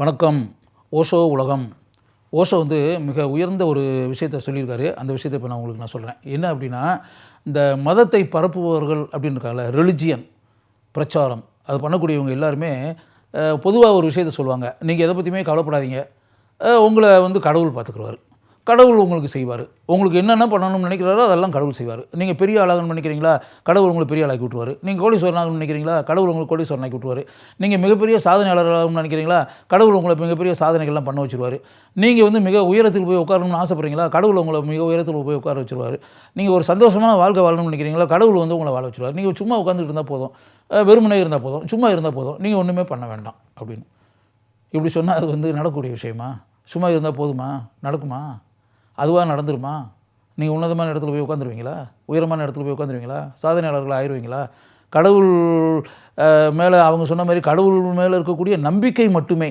வணக்கம். ஓஷோ உலகம். ஓஷோ வந்து மிக உயர்ந்த ஒரு விஷயத்தை சொல்லியிருக்காரு. அந்த விஷயத்தை இப்போ நான் உங்களுக்கு நான் சொல்கிறேன் என்ன அப்படின்னா இந்த மதத்தை பரப்புபவர்கள் அப்படின்னு இருக்காங்கல்ல ரிலிஜியன் பிரச்சாரம் அது பண்ணக்கூடியவங்க எல்லாருமே பொதுவாக ஒரு விஷயத்தை சொல்லுவாங்க. நீங்கள் எதை பற்றியுமே கவலைப்படாதீங்க. உங்களை வந்து கடவுள் பார்த்துக்குருவார். கடவுள் உங்களுக்கு செய்வார். உங்களுக்கு என்னென்ன பண்ணணும்னு நினைக்கிறாரோ அதெல்லாம் கடவுள் செய்வார். நீங்கள் பெரிய ஆளாகணும்னு நினைக்கிறீங்களா? கடவுள் உங்களுக்கு பெரிய ஆளாக்கி விட்டுருவார். நீங்கள் கோடீஸ்வரன் ஆகணும்னு நினைக்கிறீங்களா? கடவுள் உங்களுக்கு கோடீஸ்வரன் ஆக்கி விட்டுருவார். நீங்கள் மிகப்பெரிய சாதனையாளராகணும்னு நினைக்கிறீங்களா? கடவுள் உங்களை மிகப்பெரிய சாதனைகள்லாம் பண்ண வச்சுருவார். நீங்கள் வந்து மிக உயரத்துக்கு போய் உட்காரணும்னு ஆசைப்படுறீங்களா? கடவுள் உங்களை மிக உயரத்தில் போய் உட்கார வச்சுருவார். நீங்கள் ஒரு சந்தோஷமான வாழ்க்கை வாழணும்னு நினைக்கிறீங்களா? கடவுள் வந்து உங்களை வாழ வச்சுருவார். நீங்கள் சும்மா உட்காந்துட்டு இருந்தால் போதும். வெறுமனே இருந்தால் போதும். சும்மா இருந்தால் போதும். நீங்கள் ஒன்றுமே பண்ண வேண்டாம் அப்படின்னு. இப்படி சொன்னால் அது வந்து நடக்கக்கூடிய விஷயமா? சும்மா இருந்தால் போதுமா? நடக்குமா? அதுவாக நடந்துருமா? நீங்கள் உன்னதமான இடத்துல போய் உட்காந்துருவீங்களா உயரமான இடத்துல போய் உட்காந்துருவீங்களா சாதனையாளர்கள் ஆயிடுவீங்களா கடவுள் மேலே அவங்க சொன்ன மாதிரி கடவுள் மேலே இருக்கக்கூடிய நம்பிக்கை மட்டுமே.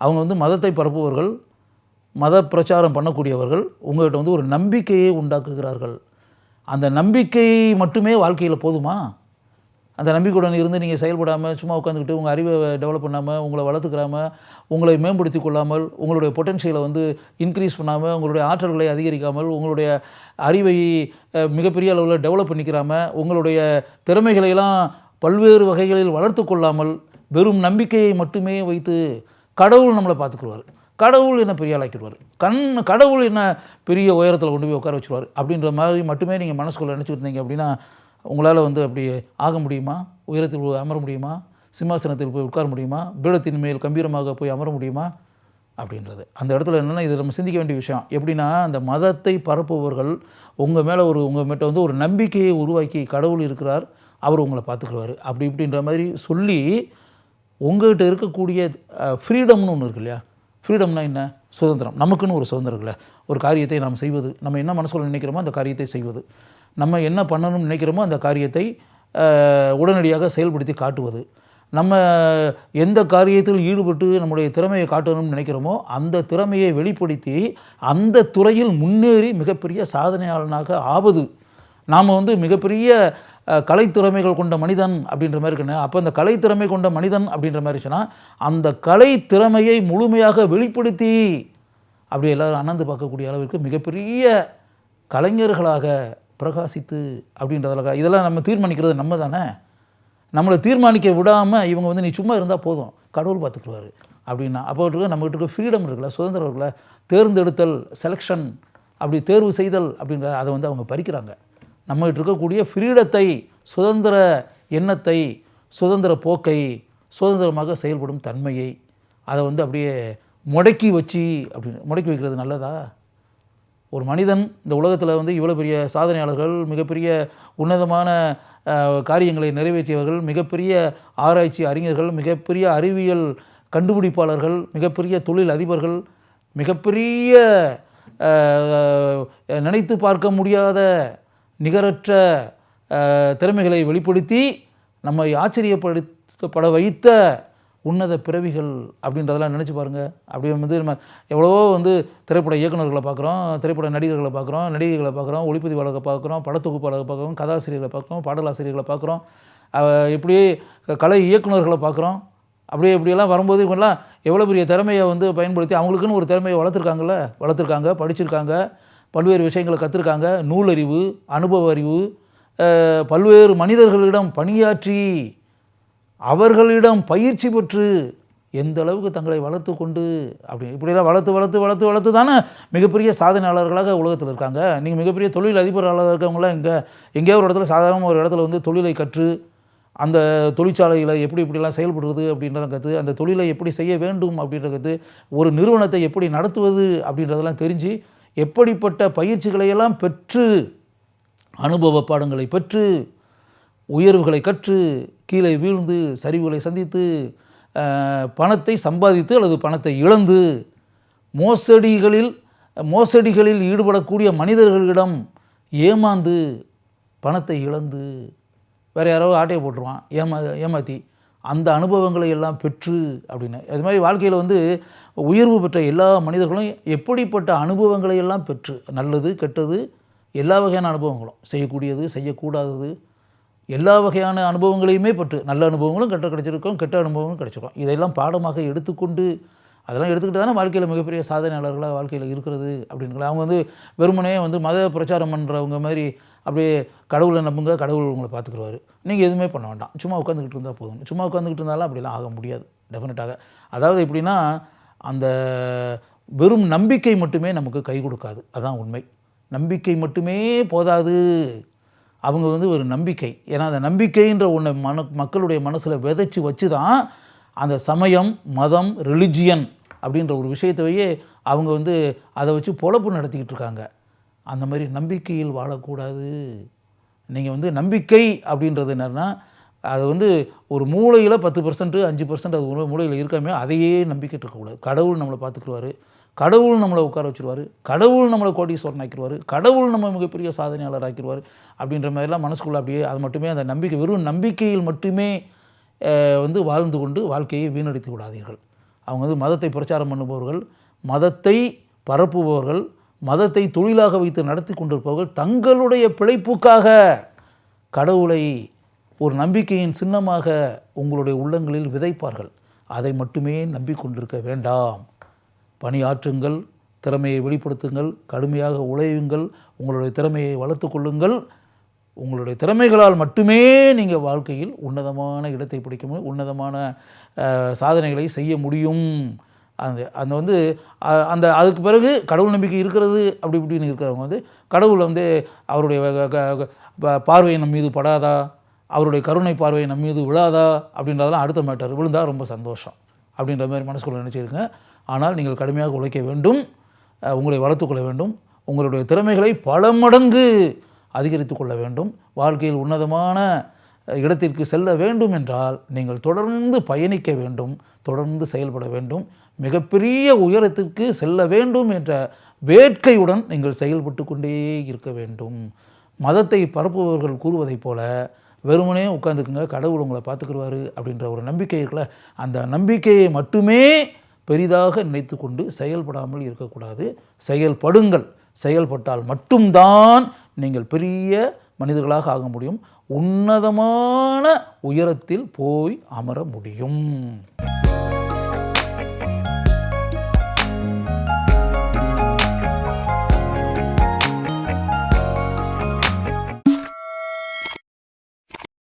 அவங்க வந்து மதத்தை பரப்புபவர்கள் மத பிரச்சாரம் பண்ணக்கூடியவர்கள் உங்கள்கிட்ட வந்து ஒரு நம்பிக்கையை உண்டாக்குகிறார்கள். அந்த நம்பிக்கை மட்டுமே வாழ்க்கையில் போதுமா? அந்த நம்பிக்கையுடன் இருந்து நீங்கள் செயல்படாமல் சும்மா உட்காந்துக்கிட்டு உங்கள் அறிவை டெவலப் பண்ணாமல் உங்களை வளர்த்துக்கிறாமல் உங்களை மேம்படுத்தி கொள்ளாமல் உங்களுடைய பொட்டென்ஷியலை வந்து இன்க்ரீஸ் பண்ணாமல் உங்களுடைய ஆற்றல்களை அதிகரிக்காமல் உங்களுடைய அறிவை மிகப்பெரிய அளவில் டெவலப் பண்ணிக்கிறாமல் உங்களுடைய திறமைகளையெல்லாம் பல்வேறு வகைகளில் வளர்த்து கொள்ளாமல் வெறும் நம்பிக்கையை மட்டுமே வைத்து கடவுள் நம்மளை பார்த்துக்குருவார் கடவுள் என்ன பெரிய ஆளாக்கிடுவார் கண் கடவுள் என்ன பெரிய உயரத்தில் கொண்டு போய் உட்கார வச்சுருவார்? அப்படின்ற மாதிரி மட்டுமே நீங்கள் மனசுக்குள்ளே நினச்சி இருந்தீங்க அப்படின்னா உங்களால் வந்து அப்படி ஆக முடியுமா? உயரத்தில் போய் அமர முடியுமா? சிம்மாசனத்தில் போய் உட்கார முடியுமா? பீடத்தின் மேல் கம்பீரமாக போய் அமர முடியுமா? அப்படின்றது. அந்த இடத்துல என்னென்னா இது நம்ம சிந்திக்க வேண்டிய விஷயம். எப்படின்னா அந்த மதத்தை பரப்புபவர்கள் உங்கள் மேலே ஒரு உங்கள் மேட்ட வந்து ஒரு நம்பிக்கையை உருவாக்கி கடவுள் இருக்கிறார் அவர் உங்களை பார்த்துக்குருவார் அப்படி இப்படின்ற மாதிரி சொல்லி உங்கள்கிட்ட இருக்கக்கூடிய ஃப்ரீடம்னு ஒன்று இருக்கு இல்லையா? ஃப்ரீடம்னா என்ன? சுதந்திரம். நமக்குன்னு ஒரு சுதந்திரம் இல்லை ஒரு காரியத்தை நாம் செய்வது. நம்ம என்ன மனசுக்குள்ள நினைக்கிறோமோ அந்த காரியத்தை செய்வது. நம்ம என்ன பண்ணணும்னு நினைக்கிறோமோ அந்த காரியத்தை உடனடியாக செயல்படுத்தி காட்டுவது. நம்ம எந்த காரியத்தில் ஈடுபட்டு நம்முடைய திறமையை காட்டணும்னு நினைக்கிறோமோ அந்த திறமையை வெளிப்படுத்தி அந்த துறையில் முன்னேறி மிகப்பெரிய சாதனையாளனாக ஆவது நாம் வந்து மிகப்பெரிய கலைத்திறமைகள் கொண்ட மனிதன் அப்படின்ற மாதிரி இருக்கணும் அப்போ அந்த கலைத்திறமை கொண்ட மனிதன் அப்படின்ற மாதிரி இருந்துச்சுன்னா அந்த கலை திறமையை முழுமையாக வெளிப்படுத்தி அப்படி எல்லாரும் அணந்து பார்க்கக்கூடிய அளவிற்கு மிகப்பெரிய கலைஞர்களாக பிரகாசித்து அப்படின்றதுல இதெல்லாம் நம்ம தீர்மானிக்கிறது நம்ம தானே? நம்மளை தீர்மானிக்க விடாமல் இவங்க வந்து நீ சும்மா இருந்தால் போதும் கடவுள் பார்த்துக்குவார் அப்படின்னா. அப்போ இருக்க நம்மகிட்ட இருக்க ஃப்ரீடம் இருக்குல்ல சுதந்திரம் இருக்குல்ல தேர்ந்தெடுத்தல் செலெக்ஷன் அப்படி தேர்வு செய்தல் அப்படின்ற அதை வந்து அவங்க பறிக்கிறாங்க. நம்மகிட்ட இருக்கக்கூடிய ஃப்ரீடத்தை சுதந்திர எண்ணத்தை சுதந்திர போக்கை சுதந்திரமாக செயல்படும் தன்மையை அதை வந்து அப்படியே முடக்கி வச்சு அப்படின்னு முடக்கி வைக்கிறது நல்லதா? ஒரு மனிதன் இந்த உலகத்தில் வந்து இவ்வளோ பெரிய சாதனையாளர்கள் மிகப்பெரிய உன்னதமான காரியங்களை நிறைவேற்றியவர்கள் மிகப்பெரிய ஆராய்ச்சி அறிஞர்கள் மிகப்பெரிய அறிவியல் கண்டுபிடிப்பாளர்கள் மிகப்பெரிய தொழில் அதிபர்கள் மிகப்பெரிய நினைத்து பார்க்க முடியாத நிகரற்ற திறமைகளை வெளிப்படுத்தி நம்மை ஆச்சரியப்படுத்தப்பட வைத்த உன்னத பிறவிகள் அப்படின்றதெல்லாம் நினச்சி பாருங்கள் அப்படி வந்து நம்ம எவ்வளவோ வந்து திரைப்பட இயக்குனர்களை பார்க்குறோம் திரைப்பட நடிகர்களை பார்க்குறோம் நடிகைகளை பார்க்குறோம் ஒளிப்பதிவாளர்களை பார்க்குறோம் படத்தொகுப்பாளர்களை பார்க்குறோம் கதாசிரியர்களை பார்க்குறோம் பாடலாசிரியர்களை பார்க்குறோம் இப்படியே கலை இயக்குனர்களை பார்க்குறோம். அப்படியே இப்படியெல்லாம் வரும்போது இவங்கெல்லாம் எவ்வளோ பெரிய திறமையை வந்து பயன்படுத்தி அவங்களுக்குன்னு ஒரு திறமையை வளர்த்துருக்காங்கல்ல வளர்த்துருக்காங்க படிச்சிருக்காங்க. பல்வேறு விஷயங்களை கற்றுருக்காங்க நூலறிவு அனுபவ அறிவு பல்வேறு மனிதர்களிடம் பணியாற்றி அவர்களிடம் பயிற்சி பெற்று எந்த அளவுக்கு தங்களை வளர்த்து கொண்டு அப்படி இப்படிலாம் வளர்த்து வளர்த்து வளர்த்து வளர்த்து தானே மிகப்பெரிய சாதனையாளர்களாக உலகத்தில் இருக்காங்க. நீங்கள் மிகப்பெரிய தொழில் அதிபராளர் இருக்கவங்களாம் இங்கே எங்கேயோ ஒரு இடத்துல சாதாரண ஒரு இடத்துல வந்து தொழிலை கற்று அந்த தொழிற்சாலையில் எப்படி இப்படிலாம் செயல்படுறது அப்படின்றத கற்று அந்த தொழிலை எப்படி செய்ய வேண்டும் அப்படின்றத கற்று ஒரு நிறுவனத்தை எப்படி நடத்துவது அப்படின்றதெல்லாம் தெரிஞ்சு எப்படிப்பட்ட பயிற்சிகளையெல்லாம் பெற்று அனுபவ பாடங்களை பெற்று உயர்வுகளை கற்று கீழே வீழ்ந்து சரிவுகளை சந்தித்து பணத்தை சம்பாதித்து அல்லது பணத்தை இழந்து மோசடிகளில் மோசடிகளில் ஈடுபடக்கூடிய மனிதர்களிடம் ஏமாந்து பணத்தை இழந்து வேறு யாரோ ஆட்டையை போட்டுருவான் ஏமா ஏமாற்றி அந்த அனுபவங்களை எல்லாம் பெற்று அப்படின்னு. அது மாதிரி வாழ்க்கையில் வந்து உயர்வு பெற்ற எல்லா மனிதர்களும் எப்படிப்பட்ட அனுபவங்களை எல்லாம் பெற்று நல்லது கெட்டது எல்லா வகையான அனுபவங்களும் செய்யக்கூடியது செய்யக்கூடாதது எல்லா வகையான அனுபவங்களையுமே பெற்று நல்ல அனுபவங்களும் கெட்ட கிடைச்சிருக்கும் கெட்ட அனுபவங்களும் கிடச்சிருக்கோம். இதையெல்லாம் பாடமாக எடுத்துக்கொண்டு அதெல்லாம் எடுத்துக்கிட்டு தானே வாழ்க்கையில் மிகப்பெரிய சாதனையாளர்களாக வாழ்க்கையில் இருக்கிறது அப்படின்னு அவங்க வந்து வெறுமனே வந்து மத பிரச்சாரம் பண்ணுறவங்க மாதிரி அப்படியே கடவுளை நம்புங்க கடவுள் உங்களை பார்த்துக்குருவாரு. நீங்கள் எதுவுமே பண்ண வேண்டாம். சும்மா உட்காந்துக்கிட்டு இருந்தால் போதும். சும்மா உட்காந்துக்கிட்டு இருந்தாலும் அப்படிலாம் ஆக முடியாது டெஃபினட்டாக. அதாவது எப்படின்னா அந்த வெறும் நம்பிக்கை மட்டுமே நமக்கு கை கொடுக்காது. அதான் உண்மை. நம்பிக்கை மட்டுமே போதாது. அவங்க வந்து ஒரு நம்பிக்கை. ஏன்னா அந்த நம்பிக்கைன்ற ஒன்றை மன மக்களுடைய மனசில் விதைச்சி வச்சு தான் அந்த சமயம் மதம் ரிலிஜியன் அப்படின்ற ஒரு விஷயத்தையே அவங்க வந்து அதை வச்சு பொழப்பு நடத்திக்கிட்டு இருக்காங்க. அந்த மாதிரி நம்பிக்கையில் வாழக்கூடாது. நீங்கள் வந்து நம்பிக்கை அப்படின்றது என்னென்னா அது வந்து ஒரு மூளையில் பத்து பர்சன்ட்டு அஞ்சு பர்சன்ட் அது மூளையில் இருக்காமே அதையே நம்பிக்கிட்டு இருக்கக்கூடாது கடவுள் நம்மளை பார்த்துக்குருவார் கடவுள் நம்மளை உட்கார வச்சிருவாரு. கடவுள் நம்மளை கோடீஸ்வரன் ஆக்கிடுவார். கடவுள் நம்ம மிகப்பெரிய சாதனையாளர் ஆக்கிடுவார் அப்படின்ற மாதிரிலாம் மனசுக்குள்ள அப்படியே அது மட்டுமே அந்த நம்பிக்கை வெறும் நம்பிக்கையில் மட்டுமே வந்து வாழ்ந்து கொண்டு வாழ்க்கையை வீணடித்து விடாதீர்கள். அவங்க வந்து மதத்தை பிரச்சாரம் பண்ணுபவர்கள் மதத்தை பரப்புபவர்கள் மதத்தை தொழிலாக வைத்து நடத்தி கொண்டிருப்பவர்கள் தங்களுடைய பிழைப்புக்காக கடவுளை ஒரு நம்பிக்கையின் சின்னமாக உங்களுடைய உள்ளங்களில் விதைப்பார்கள். அதை மட்டுமே நம்பிக்கொண்டிருக்க வேண்டாம். பணியாற்றுங்கள் திறமையை வெளிப்படுத்துங்கள் கடுமையாக உழையுங்கள் உங்களுடைய திறமையை வளர்த்து கொள்ளுங்கள். உங்களுடைய திறமைகளால் மட்டுமே நீங்கள் வாழ்க்கையில் உன்னதமான இடத்தை பிடிக்க முடியும் உன்னதமான சாதனைகளை செய்ய முடியும். அந்த அந்த வந்து அந்த அதுக்கு பிறகு கடவுள் நம்பிக்கை இருக்கிறது அப்படி இப்படின்னு இருக்கிறவங்க வந்து கடவுள் வந்து அவருடைய க- க- ப- பார்வை நம் மீது படாதா? அவருடைய கருணை பார்வை நம் மீது விழாதா? அப்படின்றதெல்லாம் அடுத்த மேட்டர் விழுந்தா ரொம்ப சந்தோஷம். அப்படின்ற மாதிரி மனசுக்குள்ள நினச்சிருங்க ஆனால் நீங்கள் கடுமையாக உழைக்க வேண்டும். உங்களை வளர்த்துக்கொள்ள வேண்டும். உங்களுடைய திறமைகளை பல மடங்கு அதிகரித்து கொள்ள வேண்டும். வாழ்க்கையில் உன்னதமான இடத்திற்கு செல்ல வேண்டும் என்றால் நீங்கள் தொடர்ந்து பயணிக்க வேண்டும் தொடர்ந்து செயல்பட வேண்டும். மிகப்பெரிய உயரத்திற்கு செல்ல வேண்டும் என்ற வேட்கையுடன் நீங்கள் செயல்பட்டு கொண்டே இருக்க வேண்டும். மதத்தை பரப்புபவர்கள் கூறுவதைப் போல வெறுமனே உட்காந்துக்குங்க கடவுள் உங்களை பார்த்துக்குருவாரு அப்படின்ற ஒரு நம்பிக்கை இருக்குல்ல அந்த நம்பிக்கையை மட்டுமே பெரிதாக நினைத்து கொண்டு செயல்படாமல் இருக்கக்கூடாது. செயல்படுங்கள். செயல்பட்டால் மட்டும்தான் நீங்கள் பெரிய மனிதர்களாக ஆக முடியும். உன்னதமான உயரத்தில் போய் அமர முடியும்.